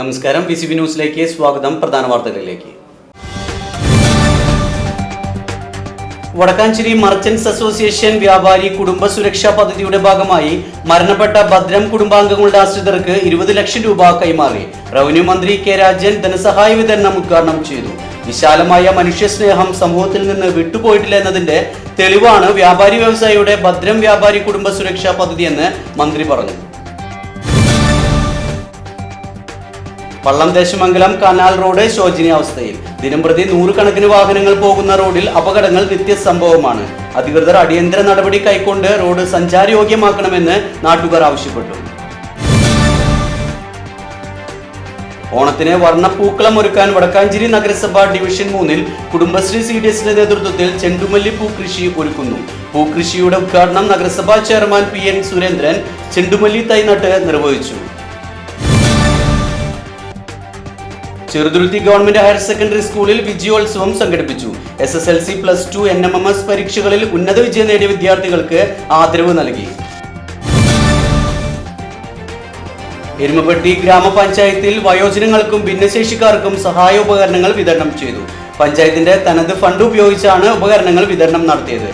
നമസ്കാരം. P C B ന്യൂസിലേക്ക് സ്വാഗതം. പ്രധാന വാർത്തകളിലേക്ക്. വടക്കാഞ്ചേരി മർച്ചന്റ്സ് അസോസിയേഷൻ വ്യാപാരി കുടുംബ സുരക്ഷാ പദ്ധതിയുടെ ഭാഗമായി മരണപ്പെട്ട ഭദ്രം കുടുംബാംഗങ്ങളുടെ ആശ്രിതർക്ക് ഇരുപത് ലക്ഷം രൂപ കൈമാറി. റവന്യൂ മന്ത്രി കെ രാജൻ ധനസഹായ വിതരണം ഉദ്ഘാടനം ചെയ്തു. വിശാലമായ മനുഷ്യസ്നേഹം സമൂഹത്തിൽ നിന്ന് വിട്ടുപോയിട്ടില്ല എന്നതിന്റെ തെളിവാണ് വ്യാപാരി വ്യവസായിയുടെ ഭദ്രം വ്യാപാരി കുടുംബ സുരക്ഷാ പദ്ധതിയെന്ന് മന്ത്രി പറഞ്ഞു. പള്ളം ദേശമംഗലം കനാൽ റോഡ് ശോചനീയാവസ്ഥയിൽ ദിനംപ്രതി നൂറുകണക്കിന് വാഹനങ്ങൾ പോകുന്ന റോഡിൽ അപകടങ്ങൾ നിത്യസംഭവമാണ് അധികൃതർ അടിയന്തര നടപടി കൈക്കൊണ്ട് റോഡ് സഞ്ചാരയോഗ്യമാക്കണമെന്ന് നാട്ടുകാർ ആവശ്യപ്പെട്ടു. ഓണത്തിന് വർണപ്പൂക്കളം ഒരുക്കാൻ വടക്കാഞ്ചേരി നഗരസഭ ഡിവിഷൻ മൂന്നിൽ കുടുംബശ്രീ സി ഡി എസിന്റെ നേതൃത്വത്തിൽ ചെണ്ടുമല്ലി പൂക്കൃഷി ഒരുക്കുന്നു. പൂക്കൃഷിയുടെ ഉദ്ഘാടനം നഗരസഭാ ചെയർമാൻ പി എൻ സുരേന്ദ്രൻ ചെണ്ടുമല്ലി തൈ നട്ട് നിർവഹിച്ചു. ചെറുതുരുത്തി ഗവൺമെന്റ് ഹയർ സെക്കൻഡറി സ്കൂളിൽ വിജയോത്സവം സംഘടിപ്പിച്ചു. S S L C plus two N M M S പരീക്ഷകളിൽ ഉന്നത വിജയം നേടിയ വിദ്യാർത്ഥികൾക്ക് ആദരവ് നൽകി. എരുമപ്പെട്ടി ഗ്രാമപഞ്ചായത്തിൽ വയോജനങ്ങൾക്കും ഭിന്നശേഷിക്കാർക്കും സഹായോപകരണങ്ങൾ വിതരണം ചെയ്തു. പഞ്ചായത്തിന്റെ തനത് ഫണ്ട് ഉപയോഗിച്ചാണ് ഉപകരണങ്ങൾ വിതരണം നടത്തിയത്.